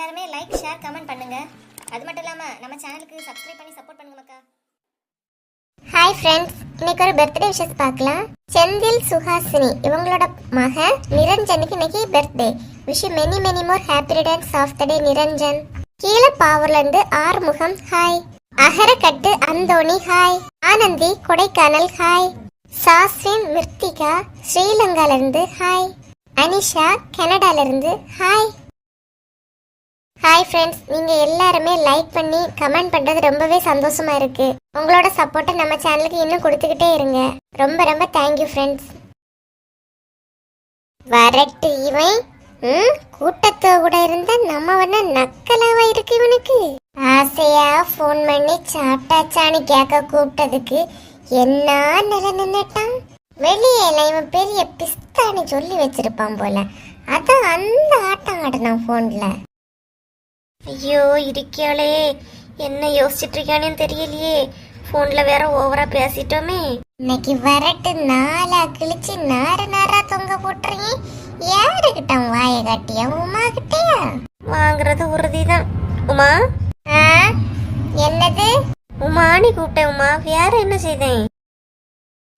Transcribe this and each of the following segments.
எல்லாருமே like share comment பண்ணுங்க. அது மட்டும் இல்லாம நம்ம சேனலுக்கு சப்ஸ்கிரைப் பண்ணி சப்போர்ட் பண்ணுங்க மக்கா. ஹாய் ஃப்ரெண்ட்ஸ் இன்னைக்கு ஒரு பர்த்டே விஷஸ் பார்க்கலாம். செந்தில் சுஹாசினி இவங்களோட மகன் நிரஞ்சனுக்கு இன்னைக்கு birthday wish many many more happy returns of the day Niranjan. கீழே பாவூர்ல இருந்து Arumugam hi Agarakattu Anthony hi Anandhi Kodaikanal hi Saswin Mirthika ஸ்ரீலங்காலிருந்து hi Anisha கனடால இருந்து ஹாய் ஹாய் ஃப்ரெண்ட்ஸ் நீங்கள் எல்லாருமே லைக் பண்ணி கமெண்ட் பண்ணுறது ரொம்பவே சந்தோஷமாக இருக்குது உங்களோட சப்போர்ட்டை நம்ம சேனலுக்கு இன்னும் கொடுத்துக்கிட்டே இருங்க. ரொம்ப ரொம்ப தேங்க்யூ ஃப்ரெண்ட்ஸ் வரட்டு இவன் ம் கூட்டத்தோ கூட இருந்தால் நம்ம வந்து நக்கலாவா இருக்கு இவனுக்கு. ஆசையா ஃபோன் பண்ணி சாப்பிட்டாச்சான்னு கேட்க கூப்பிட்டதுக்கு என்ன நில நின்னுட்டான்? வெளியில இவன் பெரிய பிஸ்தான்னு சொல்லி வச்சிருப்பான் போல. அதான் அந்த ஆட்டம் ஆடினான் ஃபோனில் ஐயோ இருக்கியாளே என்ன யோசிச்சுட்டு இருக்கானே தெரியலையே. ஃபோன்ல வேற ஓவரா பேசிட்டோமே. இன்னைக்கு வரட்டு நாளா கிழிச்சு நார நாரா தொங்க போட்டுறீங்க. யாருக்கிட்ட வாய காட்டியா? உமா கிட்டயா? வாங்குறது உறுதிதான். உமா? ஆ? என்னது? உமா நீ கூப்பிட்டேன் உமா. வேற என்ன செய்தேன்?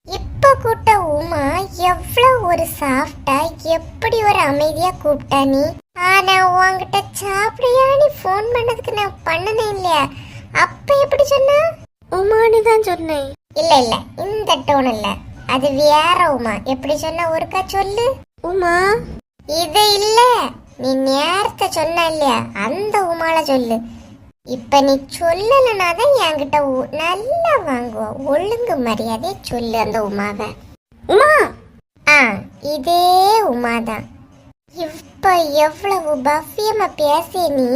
இப்ப கூட்ட உமா எவ்வளவு ஒரு சாஃப்டா எப்படி ஒரு அமைதியா கூப்பிட்டா நீ? ஆனா உன்கிட்ட சாப்பிடியா நீ ஃபோன் பண்ணதுக்கு நான் பண்ணனே இல்லையா? அப்ப எப்படி சொன்னா? உமானி தான் சொன்னேன். இல்ல இல்ல இந்த டோன் இல்ல. அது வேற உமா. எப்படி சொன்ன ஒருக்கா சொல்லு? உமா? இது இல்ல. நீ நேரத்தை சொன்ன இல்லையா? அந்த உமால சொல்லு. இப்ப நீ சொல்லலனா தான் என்கிட்ட நல்லா வாங்குவ. ஒழுங்கு மரியாதை சொல்லு அந்த உமாவை. உமா? ஆ இதே உமாதான். இப்ப எவ்வளவு பவ்யமா பேசிய நீ?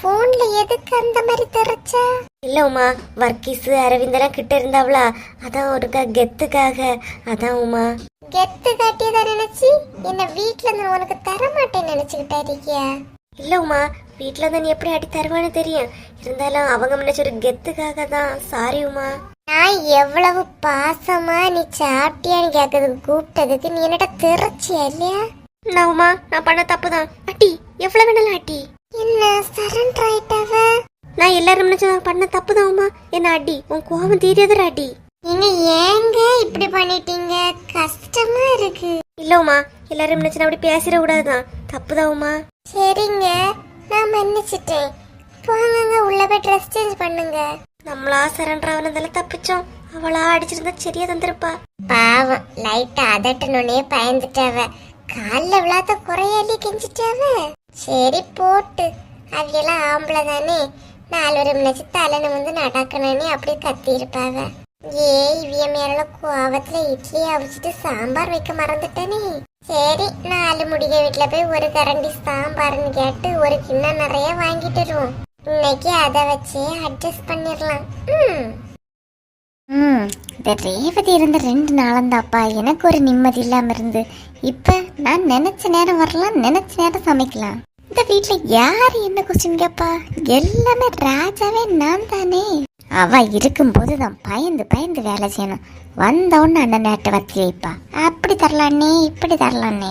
போன்ல எதுக்கு அந்த மாதிரி தெரிச்சா இல்ல உமா வர்க்கீஸ் அரவிந்தெல்லாம் கிட்ட இருந்தாவளா? அதான் ஒருக்கா கெத்துக்காக. அதான் உமா. கெத்து காட்டியதா நினைச்சு? என்ன வீட்ல இருந்து உனக்கு தர மாட்டேன்னு நினைச்சுக்கிட்டா இருக்கியா? இல்ல உமா வீட்ல தான் நீ எப்படி அடி தருவான்னு தெரியும். இருந்தாலும் அவங்க முன்னாடி ஒரு கெத்துக்காக தான். சாரி உமா. நான் எவ்வளவு பாசமா நீ சாப்பிட்டியான்னு கேட்கறதுக்கு கூப்பிட்டதுக்கு நீ என்னடா திறச்சியா இல்லையா? நான் உமா நான் பண்ண தப்பு தான் அட்டி எவ்வளவு வேணாலும் அட்டி என்ன சரண்டர் ஆயிட்டாவ? நான் எல்லாரும் நினைச்சு நான் பண்ண தப்பு தான் உமா. என்ன அடி உன் கோபம் தீரியதுல அடி நீங்க ஏங்க இப்படி பண்ணிட்டீங்க? கஷ்டமா இருக்கு. இல்ல உமா. எல்லாரும் நினைச்சு நான் அப்படி பேசிட கூடாதுதான். தப்பு தான் உமா. சரிங்க நான் மன்னிச்சிட்டேன். போங்க உள்ள போய் ட்ரெஸ் சேஞ்ச் பண்ணுங்க. நம்மளா சரண்டர் ஆனதால தப்பிச்சோம். அவளா அடிச்சிருந்தா சரியா தந்திருப்பா. பாவம் லைட்டா அதட்டனோடனே பயந்துட்டாவ. கால்ல விழாத குறையாலி கெஞ்சிட்டாவ சரி போட்டு. அவையெல்லாம் ஆம்பளை தானே. நாலு ஒரு நினைச்சு தலை வந்து நடக்கணும்னு அப்படி கத்தி இருப்பாவ ஏ இவிய மேல கோவத்துல இட்லி அவிச்சிட்டு சாம்பார் வைக்க மறந்துட்டேனே. சரி நாலு முடிக வீட்டுல போய் ஒரு கரண்டி சாம்பார்னு கேட்டு ஒரு கிண்ணம் நிறைய வாங்கிட்டு வருவோம். இன்னைக்கு அதை வச்சே அட்ஜஸ்ட் பண்ணிடலாம் ம். ம் இந்த ரேவதி இருந்த ரெண்டு நாளந்தாப்பா. எனக்கு ஒரு நிம்மதி இல்லாம இருந்து. இப்போ நான் நினைச்ச நேரம் வரலாம் நினச்ச நேரம் சமைக்கலாம். இந்த வீட்ல யார் என்ன கொஸ்டின் கேப்பா? எல்லாமே ராஜாவே நான் தானே அவ இருக்கும்போது தான் பயந்து பயந்து வேலை செய்யணும். வந்த உடனே அண்ணன் நேட்டை வத்தி வைப்பா. அப்படி தரலான்னே இப்படி தரலானே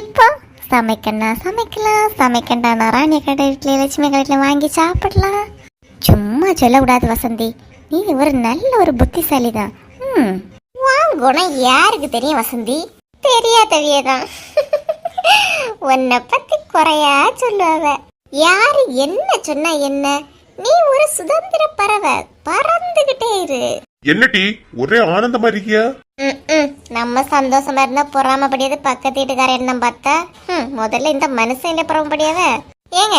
இப்போ சமைக்கண்ணா சமைக்கலாம் சமைக்கண்டா நாராயண கடை வீட்டில் லட்சுமி கடையில் வாங்கி சாப்பிடலாம். சும்மா சொல்லக்கூடாது வசந்தி. நீ ஒரு நல்ல ஒரு புத்திசாலி தான் ம் உன் குணம் யாருக்கு தெரியும் வசந்தி? தெரியாதவியதான். உன்னை பத்தி குறையா சொல்லுவ யாரு என்ன சொன்னா என்ன? நீ ஒரு சுதந்திர பறவை. பறந்துகிட்டே இரு. என்னடி ஒரே ஆனந்தமா இருக்கியா? ம்ம். நம்ம சந்தோஷமா இருந்தா பொறாமப்படியது பக்கத்து வீட்டுக்கார என்ன பார்த்தா? முதல்ல இந்த மனுஷன் இல்ல பொறாமப்படியாவ. ஏங்க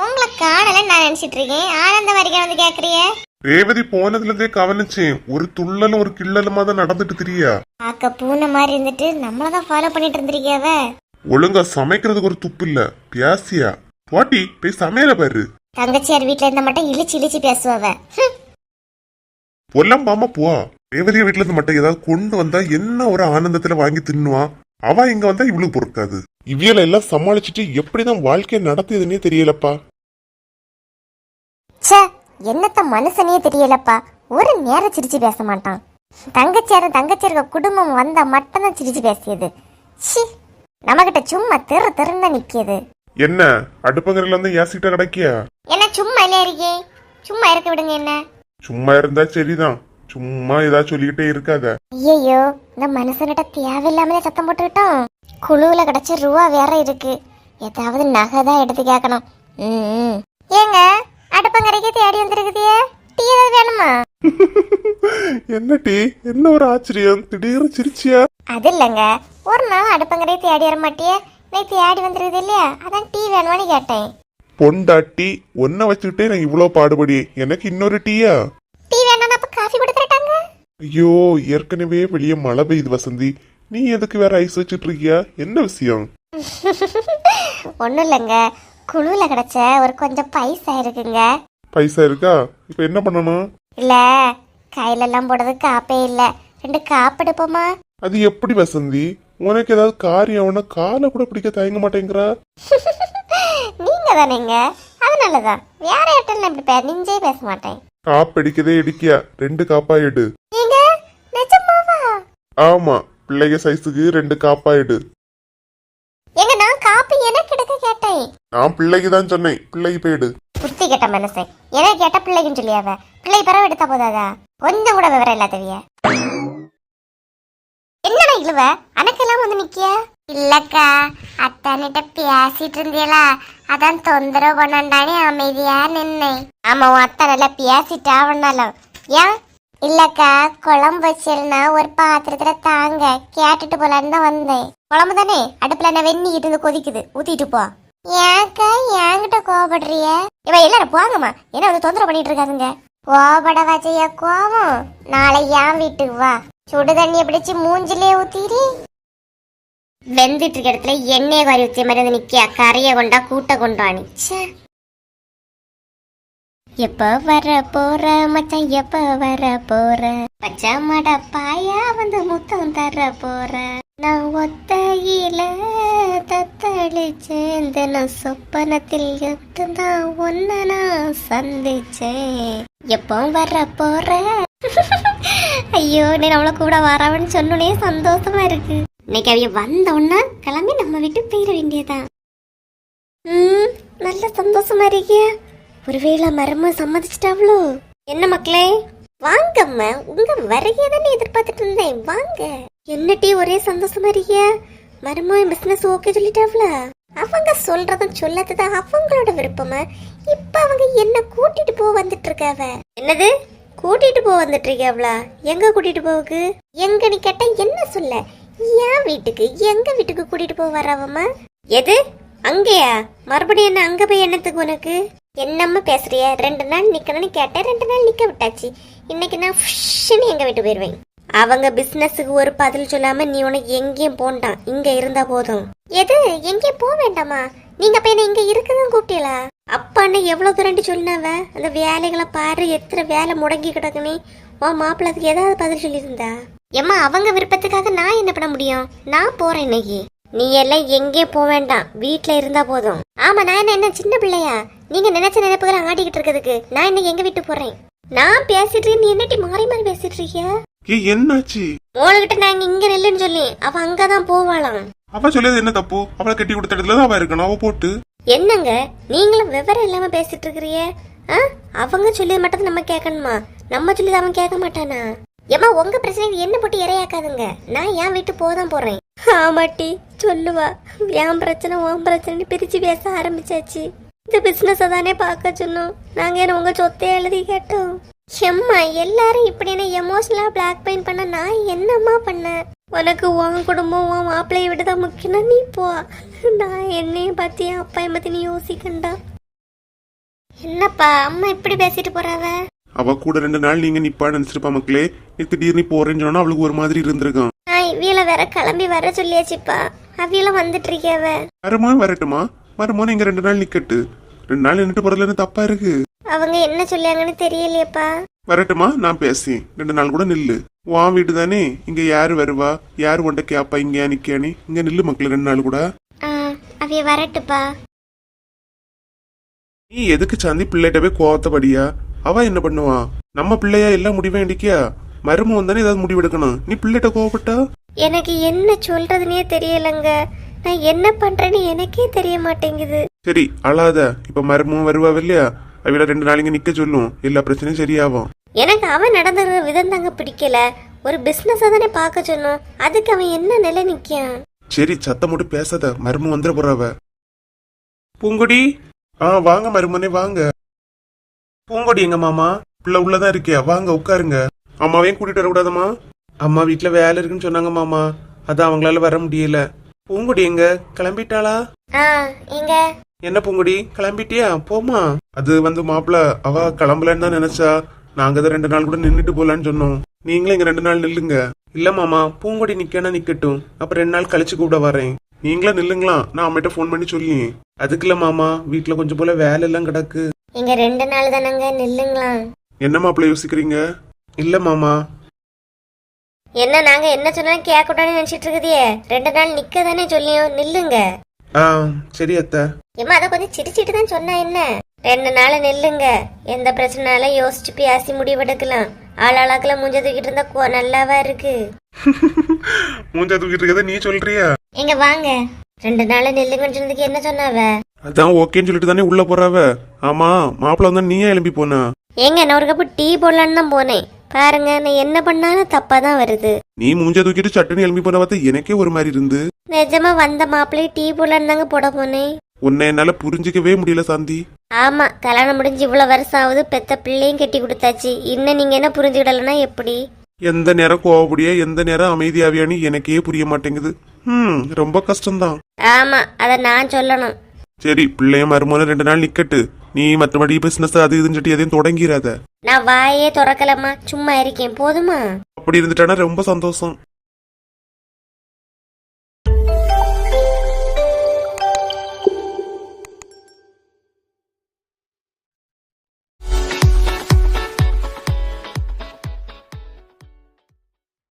உங்களை காணல நான் நினைச்சிட்டு இருக்கேன். ஆனந்தமா இருக்கேன் வந்து கேக்குறிய? ரேவதி போனதுல இருந்தே கவனிச்சேன். ஒரு துள்ளலும் ஒரு கிள்ளலுமா தான் நடந்துட்டு திரியா? பார்க்க பூனை மாதிரி இருந்துட்டு நம்மளதான் ஃபாலோ பண்ணிட்டு இருந்திருக்கியாவ ஒழுங்கா சமைக்கிறதுக்கு ஒரு துப்பு இல்ல. பியாசியா? பாட்டி போய் சமையல பாரு. தங்கச்சியார் வீட்ல இருந்த மட்டும் இழிச்சு இழிச்சு பேசுவவ. பொல்லாம் பாமா போ. ரேவதிய வீட்டுல இருந்து மட்டும் ஏதாவது கொண்டு வந்தா என்ன ஒரு ஆனந்தத்துல வாங்கி தின்னுவா? அவ இங்க வந்தா இவளுக்கு பொறுக்காது. இவியல எல்லாம் சமாளிச்சுட்டு எப்படிதான் வாழ்க்கைய நடத்துதுன்னே தெரியலப்பா. ச்சே என்னத்த மனுஷனே தெரியலப்பா. ஒரு நேரம் சிரிச்சு பேச மாட்டான். தங்கச்சியாரும் தங்கச்சியாருக்க குடும்பம் வந்தா மட்டும்தான் சிரிச்சு பேசியது. ஷி நம்மகிட்ட சும்மா தெரு தெருன்னு நிக்கியது. என்ன அடுப்பங்கரையில இருந்து ஏசிட்ட கிடைக்கியா? என்ன சும்மா இல்லையா இருக்கே? சும்மா இருக்க விடுங்க என்ன? சும்மா இருந்தா சரிதான். சும்மா ஏதாவது சொல்லிக்கிட்டே இருக்காத. ஐயோ இந்த மனுஷன்கிட்ட தேவையில்லாமலே சத்தம் போட்டுக்கிட்டோம். குழுவுல கிடைச்ச ரூபா வேற இருக்கு. ஏதாவது நகை தான் எடுத்து கேட்கணும். ஏங்க அடுப்பங்கரைக்கு தேடி வந்திருக்குதியே. டீ ஏதாவது வேணுமா? என்ன டீ? என்ன ஒரு ஆச்சரியம்? திடீர்னு சிரிச்சியா? அது இல்லைங்க. ஒரு நாள் அடுப்பங்கரையை தேடி வர மாட்டியே நீ தேடி வந்துருக்குது இல்லையா? அதான் டீ வேணுமான்னு கேட்டேன். பொண்டாட்டி ஒன்ன வச்சுக்கிட்டே நான் இவ்வளவு பாடுபடி. எனக்கு இன்னொரு டீயா? டீ வேணாம் அப்ப காஃபி கொடுத்துட்டாங்க ஐயோ ஏற்கனவே வெளியே மழை பெய்யுது வசந்தி. நீ எதுக்கு வேற ஐஸ் வச்சிட்டு இருக்கியா? என்ன விஷயம்? ஒன்றும் இல்லைங்க. குழுவில் கிடைச்ச ஒரு கொஞ்சம் பைசா இருக்குங்க. பைசா இருக்கா? இப்ப என்ன பண்ணணும்? இல்லை கையிலெல்லாம் போடுறது காப்பே இல்லை. ரெண்டு காப்பு எடுப்போமா? அது எப்படி வசந்தி? உனக்கு ஏதாவது காரியம் அவன காலை கூட பிடிக்க தயங்க மாட்டேங்கிறா. நீங்க தானேங்க அதனால தான் வேற இடத்துல இப்படி பே நெஞ்சே பேச மாட்டேன். காப்படிக்கதே இடிக்கியா? ரெண்டு காப்பா எடு. நீங்க நிஜமாவா? ஆமா பிள்ளைங்க சைஸுக்கு ரெண்டு காப்பா எடு. எங்க நான் காப்பி எனக்கு எடுக்க கேட்டேன். நான் பிள்ளைக்கு தான் சொன்னேன். பிள்ளைக்கு போயிடு. புத்தி கேட்ட மனசன் எனக்கு கேட்ட பிள்ளைக்குன்னு சொல்லியாவ? பிள்ளை பரவ எடுத்தா போதாதா? கொஞ்சம் கூட விவரம் இல்லாதவிய? என்னடா இழுவ? அனக்கெல்லாம் வந்து நிக்கிய? இல்லக்கா அத்தானிட்ட பேசிட்டு இருந்தியலா அதான் தொந்தரவு பண்ணாண்டானே அமைதியா நின்னேன் ஆமா உன் அத்தா நல்லா பேசிட்டா அவனாலும் ஏன்? இல்லக்கா குழம்பு வச்சிருந்தா ஒரு பாத்திரத்துல தாங்க. கேட்டுட்டு போலான்னு தான் வந்தேன். குழம்பு தானே அடுப்புல என்ன வெந்நிக்கிட்டு இருந்து கொதிக்குது. ஊத்திட்டு போ. ஏன்க்கா என்கிட்ட கோவப்படுறிய? இவ எல்லாரும் போங்கம்மா. என்ன வந்து தொந்தரவு பண்ணிட்டு இருக்காதுங்க. கோபட வச்சைய கோவம்? நாளை என் வீட்டுக்கு வா. சுடு தண்ணிய பிடிச்சு மூஞ்சிலே ஊத்திரி வெந்துட்டு இருக்க இடத்துல எண்ணெய் வாரி ஊத்திய மாதிரி வந்து நிக்கியா? கரைய கொண்டா கூட்ட கொண்டாணி எப்ப வர போற மச்சான்? எப்ப வர போற? பச்சை மட பாயா வந்து முத்தம் தர போற? நான் ஒத்தையில தத்தளிச்சேன் தினம் சொப்பனத்தில் எப்பதான் ஒன்ன நான் சந்திச்சேன். எப்போ வர போற. ஐயோ நீ நம்மள கூட வரவன்னு சொன்னோடனே சந்தோஷமா இருக்கு. இன்னைக்கு அவைய வந்த உடனே கிளம்பி நம்ம வீட்டு போயிட வேண்டியதான் ம் நல்ல சந்தோஷமா இருக்கியா. ஒருவேளை மரம சம்மதிச்சிட்டாவளோ? என்ன மக்களே? வாங்கம்மா உங்க வருகையை தானே எதிர்பார்த்துட்டு இருந்தேன். வாங்க. என்னட்டி ஒரே சந்தோஷமா இருக்கியா மருமோ பிசினஸ் ஓகே சொல்லிட்டாவளா அவங்க சொல்றதும் சொல்லாததும் அவங்களோட விருப்பமா? இப்ப அவங்க என்ன கூட்டிட்டு போக வந்துட்டு இருக்காவ என்னது? கூட்டிட்டு போக வந்துட்டு இருக்காவளா எங்க கூட்டிட்டு போகுது எங்கன்னு கேட்டா என்ன சொல்ல? என் வீட்டுக்கு எங்க வீட்டுக்கு கூட்டிட்டு போக வராவம்மா எது? அங்கேயா? மறுபடியும் என்ன அங்க போய் என்னத்துக்கு உனக்கு? என்னம்மா பேசுறிய? ரெண்டு நாள் நிக்கணும்னு கேட்டேன் ரெண்டு நாள் நிக்க விட்டாச்சு. இன்னைக்கு நான் ஃபிஷ்ஷுன்னு எங்க வீட்டு போயிருவேன். அவங்க பிசினஸுக்கு ஒரு பதில் சொல்லாம நீ உனக்கு எங்கேயும் போண்டான் இங்க இருந்தா போதும். எது? எங்கேயும் போக வேண்டாமா? நீங்க அப்ப என்ன இங்க இருக்கதான் கூப்பிட்டீங்களா? அப்பா அண்ணன் எவ்வளவு தூரண்டி சொன்னாவ? அந்த வேலைகளை பாரு எத்தனை வேலை முடங்கி கிடக்குனே உன் மாப்பிள்ளதுக்கு ஏதாவது பதில் சொல்லியிருந்தா? ஏம்மா அவங்க விருப்பத்துக்காக நான் என்ன பண்ண முடியும்? நான் போறேன் இன்னைக்கு. நீ எல்லாம் எங்கேயும் போக வேண்டாம். வீட்ல இருந்தா போதும். ஆமா நான் என்ன என்ன சின்ன பிள்ளையா? நீங்க நினைச்ச நினைப்புகளை ஆடிக்கிட்டு இருக்கிறதுக்கு நான் இன்னைக்கு எங்க வீட்டு போறேன்? நான் பேசிட்டு நீ என்னட்டி மாறி மாறி பேசிட்டு இருக்கியா? ஏ என்னாச்சு? மோளுகிட்ட நாங்க இங்க நில்லுன்னு சொல்லி அவ அங்கதான் போவாளாம். அவ சொல்லியது என்ன தப்பு? அவளை கட்டி கொடுத்த இடத்துல தான் அவ இருக்கணும். அவ போட்டு. என்னங்க? நீங்களும் விவரம் இல்லாம பேசிட்டு இருக்கிறிய? அவங்க சொல்லி மட்டும் நம்ம கேட்கணுமா? நம்ம சொல்லி அவன் கேட்க மாட்டானா? ஏமா உங்க பிரச்சனைக்கு என்ன போட்டு இறையாக்காதுங்க நான் என் வீட்டு போதான் போறேன். ஆமாட்டி சொல்லுவா. என் பிரச்சனை உன் பிரச்சனை பிரிச்சு பேச ஆரம்பிச்சாச்சு. இந்த பிசினஸ் தானே பார்க்க சொன்னோம். நாங்க என்ன உங்க சொத்தை எழுதி கேட்டோம்? எம்மா எல்லாரும் இப்படி என்ன எமோஷனலா பிளாக் பெயின் பண்ண நான் என்னம்மா பண்ணேன்? உனக்கு உன் குடும்பம் உன் மாப்பிள்ளையை விட தான் முக்கியம்னா நீ போ. நான் என்னையும் பத்தி என் அப்பா பத்தி நீ யோசிக்கண்டா. என்னப்பா அம்மா இப்படி பேசிட்டு போறாவ? அவ கூட ரெண்டு நாள் நீங்க நிப்பா நினைச்சிருப்பா மக்களே. நீ திடீர்னு போறேன்னு சொன்னா அவளுக்கு ஒரு மாதிரி இருந்திருக்கான் நான் இவியல வேற கிளம்பி வர சொல்லியாச்சுப்பா. அவியல வந்துட்டு இருக்கியாவ வருமா வரட்டுமா? வருமா நீங்க ரெண்டு நாள் நிக்கட்டு. ரெண்டு நாள் நின்னுட்டு போறதுல தப்பா இருக்கு? அவங்க என்ன சொல்லியாங்கன்னு தெரியலையேப்பா. வரட்டுமா நான் பேசி ரெண்டு நாள் கூட நில்லு. உன் வீடு தானே இங்க யாரு வருவா? யாரு உண்ட கேப்பா? இங்க நிக்கானி இங்க நில்லு மக்கள் ரெண்டு நாள் கூட. அவிய வரட்டுப்பா. நீ எதுக்கு சாந்தி பிள்ளைகிட்ட போய் கோவத்தபடியா அவ என்ன பண்ணுவா? நம்ம பிள்ளையா எல்லாம் முடிவே வேண்டிக்கியா? மருமம் தானே ஏதாவது முடிவெடுக்கணும் நீ பிள்ளைகிட்ட கோவப்பட்டா? எனக்கு என்ன சொல்றதுனே தெரியலங்க. நான் என்ன பண்றேன்னு எனக்கே தெரிய மாட்டேங்குது. சரி அழாத. இப்ப மருமும் வருவா இல்லையா? அவள ரெண்டு நாளைக்கு நிக்க சொல்லும். எல்லா பிரச்சனையும் சரியாகும். எனக்கு அவன் நடந்துக்கிற விதம் தாங்க பிடிக்கல. ஒரு பிசினஸ் தானே பார்க்க சொன்னோம். அதுக்கு அவன் என்ன நிலை நிக்கான் சரி சத்தம் மட்டும் பேசாத. மருமம் வந்துட போறாவ பூங்கொடி? ஆ வாங்க மருமனே வாங்க. பூங்கொடி எங்க மாமா? பிள்ளை உள்ளதான் இருக்கியா? வாங்க உட்காருங்க. அம்மாவையும் கூட்டிட்டு வரக்கூடாதம்மா அம்மா வீட்டுல வேலை இருக்குன்னு சொன்னாங்க மாமா. அதான் அவங்களால வர முடியல. பூங்கொடி எங்க? கிளம்பிட்டாளா? எங்க என்ன பூங்குடி? கிளம்பிட்டியா? போமா அது வந்து மாப்பிள அவ கிளம்பலன்னு தான் நினைச்சா. நாங்க தான் ரெண்டு நாள் கூட நின்னுட்டு போலான்னு சொன்னோம். நீங்களும் இங்க ரெண்டு நாள் நில்லுங்க. இல்ல மாமா பூங்கொடி நிக்கனா நிக்கட்டும். அப்புறம் ரெண்டு நாள் கழிச்சு கூட வரேன். நீங்களும் நில்லுங்களா? நான் அம்மிட்ட ஃபோன் பண்ணி சொல்லி அதுக்குல்ல மாமா வீட்டுல கொஞ்சம் போல வேலை எல்லாம் கிடக்கு. இங்க ரெண்டு நாள் தானங்க நில்லுங்களா என்ன மாப்பிள யோசிக்கிறீங்க? இல்ல மாமா. என்ன நாங்க என்ன சொன்னாலும் கேட்கக்கூடாதுன்னு நினைச்சிட்டு இருக்குதியே ரெண்டு நாள் நிக்க தானே சொல்லியும் நில்லுங்க. ஆ சரி அத்தை. ஏம்மா அதை கொஞ்சம் சிரிச்சிட்டு தான் சொன்னா என்ன? ரெண்டு நாள் நில்லுங்க. எந்த பிரச்சனைனாலும் யோசிச்சு பேசி முடிவெடுக்கலாம். ஆளாளாக்கெல்லாம் மூஞ்ச தூக்கிட்டு இருந்தா கொ- நல்லாவா இருக்கு? மூஞ்சா தூக்கிட்டு இருக்கத நீ சொல்றியா? எங்க வாங்க. ரெண்டு நாள் நில்லுங்கன்னு சொன்னதுக்கு என்ன சொன்னாவ? அதான் ஓகேன்னு சொல்லிட்டு தானே உள்ள போறாவ? ஆமா மாப்பிள வந்தா நீயே எழுப்பி போனா? ஏங்க நான் ஒரு கப்பு டீ போடலான்னு தான் போனேன். பாருங்க நான் என்ன பண்ணாலும் தப்பா தான் வருது. நீ மூஞ்சா தூக்கிட்டு சட்டுன்னு எழுப்பி போன பார்த்தா எனக்கே ஒரு மாதிரி இருந்து. நிஜமா வந்த மாப்பிள்ளையை டீ போடலான்னு தாங்க போட போனேன் உன்னை என்னால புரிஞ்சிக்கவே முடியல சாந்தி. ஆமா கல்யாணம் முடிஞ்சு இவ்வளவு வருஷம் ஆகுது பெத்த பிள்ளையும் கட்டி கொடுத்தாச்சு. இன்னும் நீங்க என்ன புரிஞ்சுக்கிடலன்னா எப்படி? எந்த நேரம் கோவப்படியா எந்த நேரம் அமைதியாவியான்னு எனக்கே புரிய மாட்டேங்குது. ம் ரொம்ப கஷ்டம்தான். ஆமா அத நான் சொல்லணும். சரி பிள்ளைய மருமோன ரெண்டு நாள் நிக்கட்டு. நீ மற்றபடி பிசினஸ் அது இதுன்னு சொல்லி எதையும் தொடங்கிறாத நான் வாயே திறக்கலம்மா. சும்மா இருக்கேன். போதுமா? அப்படி இருந்துட்டானா ரொம்ப சந்தோஷம்.